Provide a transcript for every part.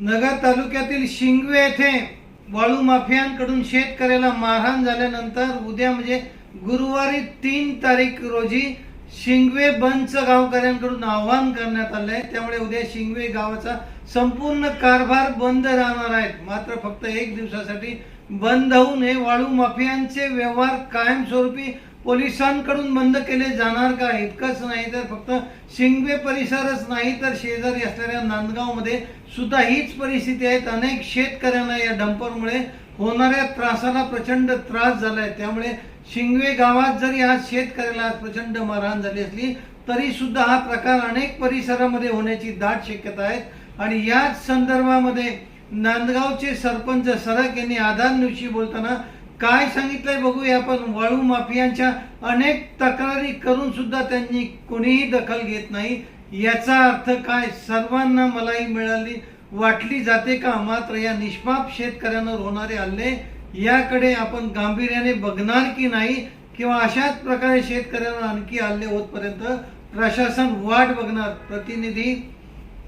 नगर तालुक्यातील शिंगवे येथे वाळू माफियांकडून शेतकऱ्याला मारहाण झाल्यानंतर उद्या म्हणजे गुरुवारी तीन तारीख रोजी शिंगवे बंदचं गावकऱ्यांकडून आवाहन करण्यात आलं आहे त्यामुळे उद्या शिंगवे गावाचा संपूर्ण कारभार बंद राहणार आहेत मात्र फक्त एक दिवसासाठी बंद होऊन हे वाळू माफियांचे व्यवहार कायमस्वरूपी पोलिसांकडून बंद केले जाणार का? इतकंच नाही तर फक्त शिंगवे परिसरच नाही तर शेजारी असलेल्या नांदगावमध्ये सुद्धा हीच परिस्थिती आहे. अनेक शेतकऱ्यांना या डंपरमुळे होणाऱ्या त्रासाला प्रचंड त्रास झाला आहे त्यामुळे शिंगवे गावात जरी आज शेतकऱ्याला प्रचंड मारहाण झाली असली तरी सुद्धा हा प्रकार अनेक परिसरामध्ये होण्याची दाट शक्यता आहे. आणि याच संदर्भामध्ये नांदगावचे सरपंच सरक यांनी आधार दिवशी बोलताना काय सांगितलंय बघूया आपण वाळू माफियांच्या अनेक तक्रारी करून सुद्धा त्यांनी कोणीही दखल घेत नाही. याचा अर्थ काय? सर्वांना मलाही मिळाली वाटली जाते का? मात्र या निष्पाप शेतकऱ्यांवर होणारे हल्ले याकडे आपण गांभीर्याने बघणार की नाही? किंवा अशाच प्रकारे शेतकऱ्यांवर आणखी हल्ले होतपर्यंत प्रशासन वाट बघणार? प्रतिनिधी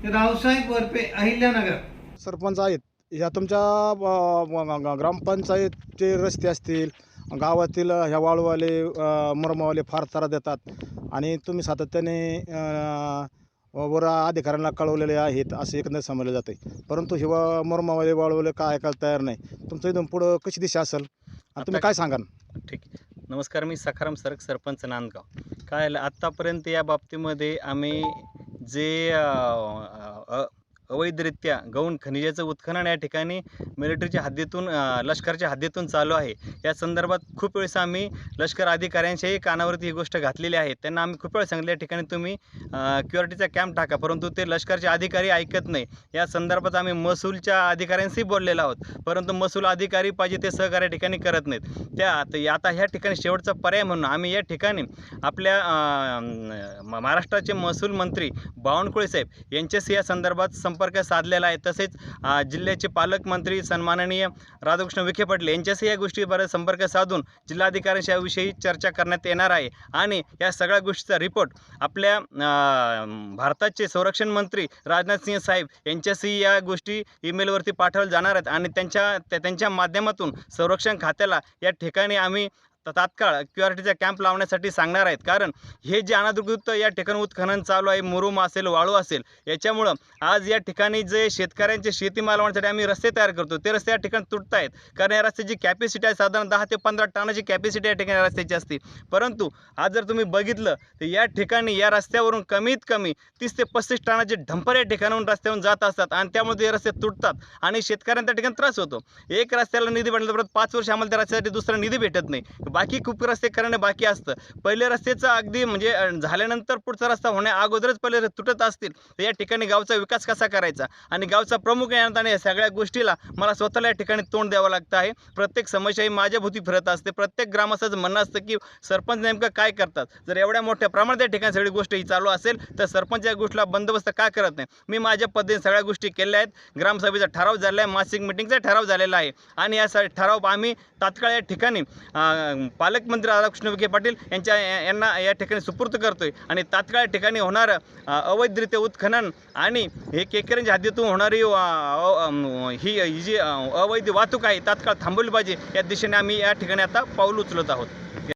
रावसाहेब वरपे अहिल्यानगर सरपंच आहेत. ह्या तुमच्या ग्रामपंचायतचे रस्ते असतील गावातील ह्या वाळूवाले मुरमावाले फार त्रास देतात. आणि तुम्ही सातत्याने वर अधिकाऱ्यांना कळवलेले आहेत असं एकंदर समजलं जाते परंतु हे वा- मुरमावाले वाळूवाले काय ऐकायला तयार नाही. तुमचं इथून पुढं कशी दिशा असेल? आणि तुम्ही काय सांगाल? ठीक. नमस्कार मी सखाराम सरक सरपंच नांदगाव. काय आलं आत्तापर्यंत या बाबतीमध्ये आम्ही जे अवैधरित्या गौण खनिजाचं उत्खनन या ठिकाणी मिलिटरीच्या हद्दीतून लष्कराच्या हद्दीतून चालू आहे. या संदर्भात खूप वेळेस आम्ही लष्कर अधिकाऱ्यांच्याही कानावरती ही गोष्ट घातलेली आहे. त्यांना आम्ही खूप वेळ सांगितलं या ठिकाणी तुम्ही क्युआरटीचा कॅम्प टाका. परंतु ते लष्करचे अधिकारी ऐकत नाही. या संदर्भात आम्ही महसूलच्या अधिकाऱ्यांशी बोललेलो आहोत. परंतु महसूल अधिकारी पाहिजे ते सहकार्य ठिकाणी करत नाहीत. त्या आता ह्या ठिकाणी शेवटचा पर्याय म्हणून आम्ही या ठिकाणी आपल्या म- महाराष्ट्राचे महसूल मंत्री बावनकुळे साहेब यांच्याशी या संदर्भात संपर्क संपर्क साधलेला आहे. तसेच जिल्ह्याचे पालकमंत्री सन्माननीय राधाकृष्ण विखे पाटील यांच्याशी या गोष्टीवर संपर्क साधून जिल्हाधिकाऱ्यांशी याविषयी चर्चा करण्यात येणार आहे. आणि या सगळ्या गोष्टीचा रिपोर्ट आपल्या भारताचे संरक्षण मंत्री राजनाथ सिंह साहेब यांच्याशी या गोष्टी ईमेलवरती पाठवल्या जाणार आहेत. आणि त्यांच्या त्यांच्या माध्यमातून संरक्षण खात्याला या ठिकाणी आम्ही तर तात्काळ क्यू आर टीचा कॅम्प लावण्यासाठी सांगणार आहेत. कारण हे जे अनधिकृत या ठिकाणी उत्खनन चालू आहे मुरुम असेल वाळू असेल याच्यामुळं आज या ठिकाणी जे शेतकऱ्यांचे शेतीमाल वाढण्यासाठी आम्ही रस्ते तयार करतो ते रस्ते या ठिकाणी तुटत आहेत कारण या रस्त्याची कॅपॅसिटी आहे साधारण दहा ते पंधरा टनाची कॅपॅसिटी या ठिकाणी रस्त्याची असते. परंतु आज जर तुम्ही बघितलं तर या ठिकाणी या रस्त्यावरून कमीत कमी तीस ते पस्तीस टनाचे ढंपर या ठिकाणाहून रस्त्यावरून जात असतात आणि त्यामुळे ते रस्ते तुटतात आणि शेतकऱ्यांना त्या ठिकाणी त्रास होतो. एक रस्त्याला निधी भेटल्याबरोबर परत पाच वर्ष आम्हाला त्या रस्त्यासाठी दुसरा निधी भेटत नाही. बाकी खूप रस्ते करणे बाकी असतं. पहिले रस्त्याचं अगदी म्हणजे झाल्यानंतर पुढचा रस्ता होण्या अगोदरच पहिले तुटत असतील तर या ठिकाणी गावचा विकास कसा करायचा? आणि गावचा प्रमुख येणार या सगळ्या गोष्टीला मला स्वतःला या ठिकाणी तोंड द्यावं लागतं आहे. प्रत्येक समस्या ही माझ्या भूती फिरत असते. प्रत्येक ग्रामस्थाचं म्हणणं असतं की सरपंच नेमकं काय करतात? जर एवढ्या मोठ्या प्रमाणात या ठिकाणी सगळी गोष्ट ही चालू असेल तर सरपंच या गोष्टीला बंदोबस्त का करत नाही? मी माझ्या पद्धतीने सगळ्या गोष्टी केल्या आहेत. ग्रामसभेचा ठराव झाला आहे. मासिक मिटिंगचा ठराव झालेला आहे. आणि या ठराव आम्ही तात्काळ या ठिकाणी पालकमंत्री राधाकृष्ण विखे पाटील यांच्या यांना या ठिकाणी सुपूर्द करतोय. आणि तात्काळ ठिकाणी होणारं अवैधरित्या उत्खनन आणि हे केकरांच्या हद्दीतून होणारी ही ही जी अवैध वाहतूक आहे तात्काळ थांबवली पाहिजे या दिशेने आम्ही या ठिकाणी आता पाऊल उचलत आहोत.